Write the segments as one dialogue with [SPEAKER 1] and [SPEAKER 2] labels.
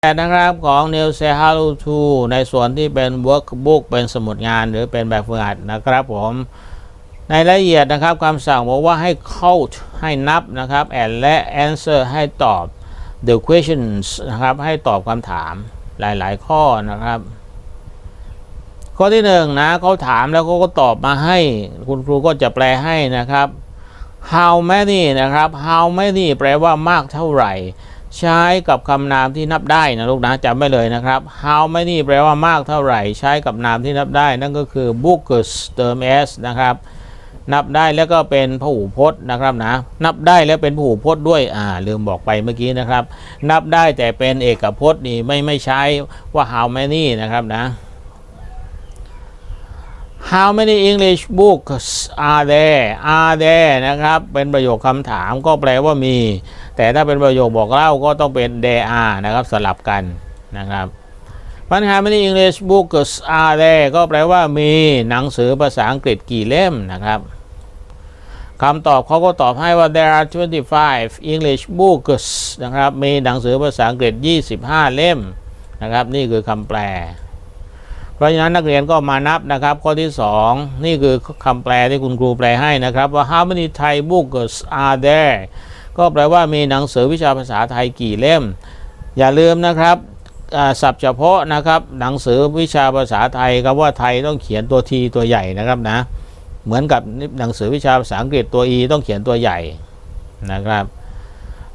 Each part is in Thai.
[SPEAKER 1] นะครับของ New Say Hello to ในส่วนที่เป็น workbook เป็นสมุดงานหรือเป็นแบบฝึกหัดนะครับผมในรายละเอียดนะครับคำสั่งบอกว่าให้ count ให้นับนะครับ and และ answer ให้ตอบ the questions นะครับ ให้ตอบคำถามหลาย ๆ ข้อนะครับ ข้อที่หนึ่งนะเขาถามแล้วเขาก็ตอบมาให้คุณครูก็จะแปลให้นะครับ how many นะครับ how many แปลว่ามากเท่าไหร่ ใช้กับคำนามที่นับได้นะลูกนะจำไว้เลยนะครับ how many แปลว่ามากเท่าไหร่ ใช้กับนามที่นับได้ นั่นก็คือ books เติม s นะครับ นับได้แล้วก็เป็นพหูพจน์นะครับนะ นับได้แล้วเป็นพหูพจน์ด้วย อ่า ลืมบอกไปเมื่อกี้นะครับ นับได้แต่เป็นเอกพจน์นี่ไม่ไม่ใช้ว่า how many นะครับนะ How many English books are there are there นะครับ เป็นประโยคคำถามก็แปลว่ามี แต่ถ้าเป็นประโยคบอกเล่าก็ต้องเป็น there are นะครับสลับกันนะครับปัญหา many English books are there ก็แปลว่ามีหนังสือภาษาอังกฤษกี่เล่มนะครับคำตอบเขาก็ตอบให้ว่า there are 25 English books นะครับ มีหนังสือภาษาอังกฤษ 25 เล่มนะครับ นี่คือคำแปล เพราะฉะนั้นนักเรียนก็มานับนะครับ ข้อที่ 2 นี่คือคำแปลที่คุณครูแปลให้นะครับว่า how many Thai books are there ก็แปลว่ามีหนังสือวิชาภาษาไทยกี่เล่ม อย่าลืมนะครับอ่าศัพท์เฉพาะนะครับหนังสือวิชาภาษาไทยคำว่าไทยต้องเขียนตัวทีตัวใหญ่นะครับนะเหมือนกับหนังสือวิชาภาษาอังกฤษตัว e ต้องเขียนตัวใหญ่นะครับ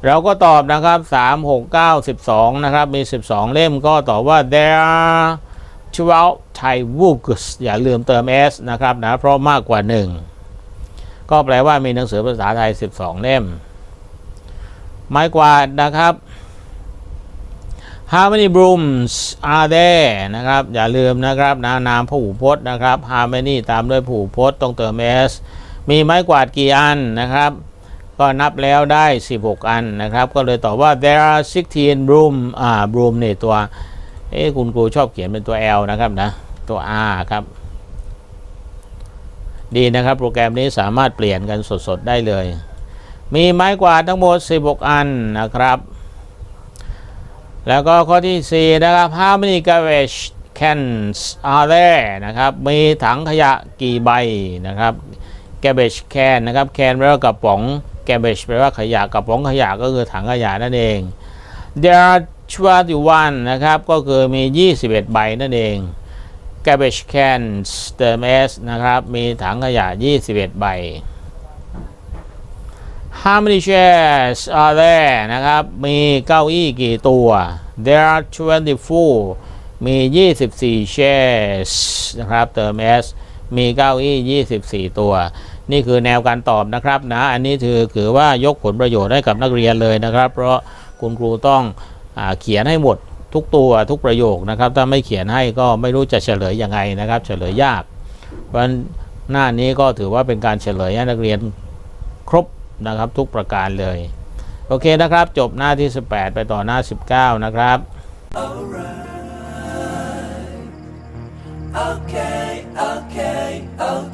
[SPEAKER 1] เราก็ตอบนะครับ 3 6 9 12 นะครับ มี 12 เล่มก็ตอบว่า there are 12 Thai books อย่าลืมเติม s นะครับนะ เพราะมากกว่า 1 ก็แปลว่ามีหนังสือภาษาไทย 12 เล่ม ไม้กวาดนะครับ How many brooms are there นะครับ อย่าลืมนะครับนะนามพหูพจน์นะครับ How many ตามด้วยพหูพจน์ต้องเติม s มีไม้กวาดกี่อันนะครับ ก็นับแล้วได้ 16 อันนะครับ ก็เลยตอบว่า there are 16 broom อ่า broom นี่ตัว เอ้คุณครูชอบเขียนเป็นตัว L นะครับนะ ตัว R ครับ ดีนะครับ โปรแกรมนี้สามารถเปลี่ยนกันสดๆ ได้เลย มีไม้กวาดทั้งหมด 16 อันนะครับ แล้วก็ข้อที่ 4 นะครับ how many garbage cans are there นะครับ มีถังขยะกี่ใบนะครับ garbage can นะครับ can แปลว่ากระป๋อง garbage แปลว่าขยะกระป๋องขยะก็คือถังขยะนั่นเอง there are 21 นะครับ ก็คือมี 21 ใบนั่นเอง garbage cans เติม s นะครับ มีถังขยะ 21 ใบ How many chairs are there นะครับ มีเก้าอี้กี่ตัว There are 24 มี 24 chairs นะครับ เติม s มีเก้าอี้24 ตัว นี่คือแนวการตอบนะครับนะ อันนี้ถือถือว่ายกผลประโยชน์ให้กับนักเรียนเลยนะครับ เพราะคุณครูต้อง เขียนให้หมดทุกตัวทุกประโยคนะครับ ถ้าไม่เขียนให้ก็ไม่รู้จะเฉลยยังไงนะครับ เฉลยยาก เพราะหน้านี้ก็ถือว่าเป็นการเฉลยให้นักเรียนครบนะครับทุกประการเลย โอเคนะครับ จบหน้าที่ 18 ไปต่อหน้า 19 นะครับ
[SPEAKER 2] right. okay, okay, okay.